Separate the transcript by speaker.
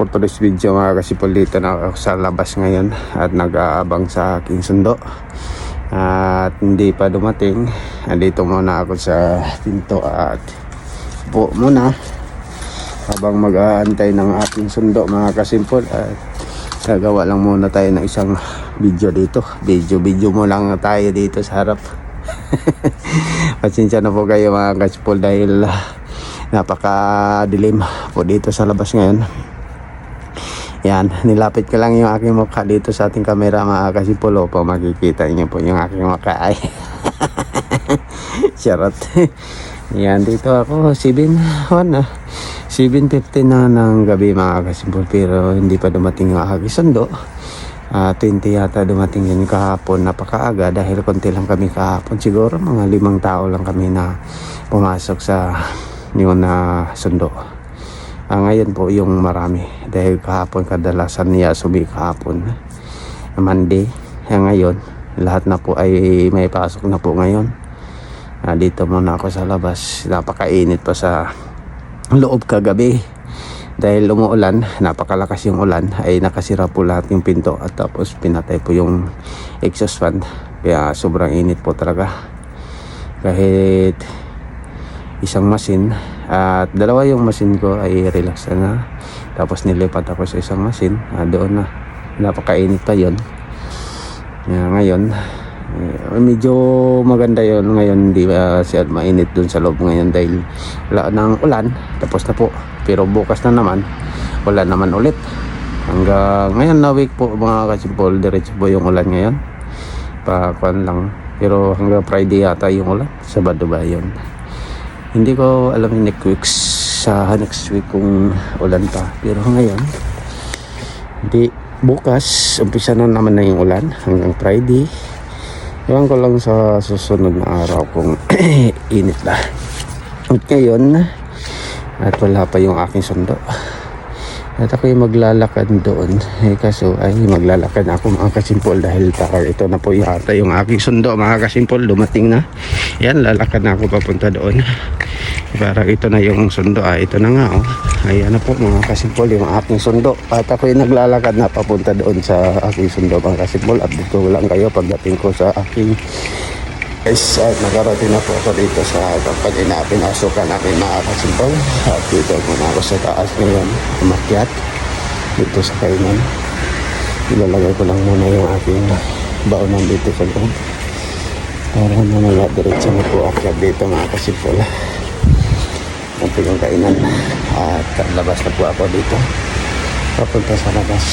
Speaker 1: for today's video mga kasipol dito na ako sa labas ngayon at nag-aabang sa aking sundo. At hindi pa dumating. Andito muna ako sa pinto at po muna habang mag-aantay ng aking sundo mga kasimpol at gagawa lang muna tayo ng isang video dito. Video video mo lang tayo dito sa harap. Pasensya na po kayo mga kasimpol dahil ah, napakadilim po dito sa labas ngayon yan, nilapit ko lang yung aking mukha dito sa ating kamera mga kasipulo pa makikita niyo po yung aking mukha ay. Charot. Yan dito ako 7 na 7.50 na ng gabi mga kasimpol pero hindi pa dumating yung aking sundo. Ah, 20 yata dumating yun kahapon napakaaga dahil konti lang kami kahapon. Siguro mga limang tao lang kami na pumasok sa yun na sundo Ah, ngayon po yung marami. Dahil kahapon kadalasan niya sumi kahapon. Monday. Eh, ngayon lahat na po ay may pasok na po ngayon. Ah, dito muna ako sa labas. Napakainit pa sa loob kagabi. Dahil umuulan napakalakas yung ulan ay nakasira po lahat yung pinto at tapos pinatay po yung exhaust fan. Kaya sobrang init po talaga. Kahit isang masin at dalawa yung masin ko ay relax na. Tapos nilipat ako sa isang masin ah, doon na. Napakainit pa yon ngayon eh, medyo maganda yon ngayon hindi ba siya mainit dun sa loob ngayon dahil wala ng ulan. Tapos na po. Pero bukas na naman wala naman ulit. Hanggang ngayon na week po mga kasimpol diretso po yung ulan ngayon. Pa kwan lang. Pero hanggang Friday yata yung ulan. Sabado ba yun hindi ko alam yung next week sa next week kung ulan pa pero ngayon hindi bukas umpisa na naman na yung ulan hanggang Friday Ewan ko lang sa susunod na araw kung init na. At ngayon, at wala pa yung aking sundo. At ako'y maglalakad doon. Eh, kaso ay maglalakad ako mga kasimpol dahil parang ito na po yata yung aking sundo mga kasimpol. Dumating na. Yan, lalakad na ako papunta doon. Parang ito na yung sundo. Ah, ito na nga oh. Ayan na po mga kasimpol yung aking sundo. At ako'y naglalakad na papunta doon sa aking sundo mga kasimpol. At dito lang kayo pagdating ko sa aking Guys, at nakarating na po ako dito sa kapag inapinasukan namin mga kasimpol. At dito muna ako sa taas ngayon, umakyat dito sa kainan. Ilalagay ko lang muna yung aking baonan dito sa loob. Para mamaya diretso na po akyat dito mga kasimpol. Ito yung kainan. At labas na po ako dito. Papunta sa labas.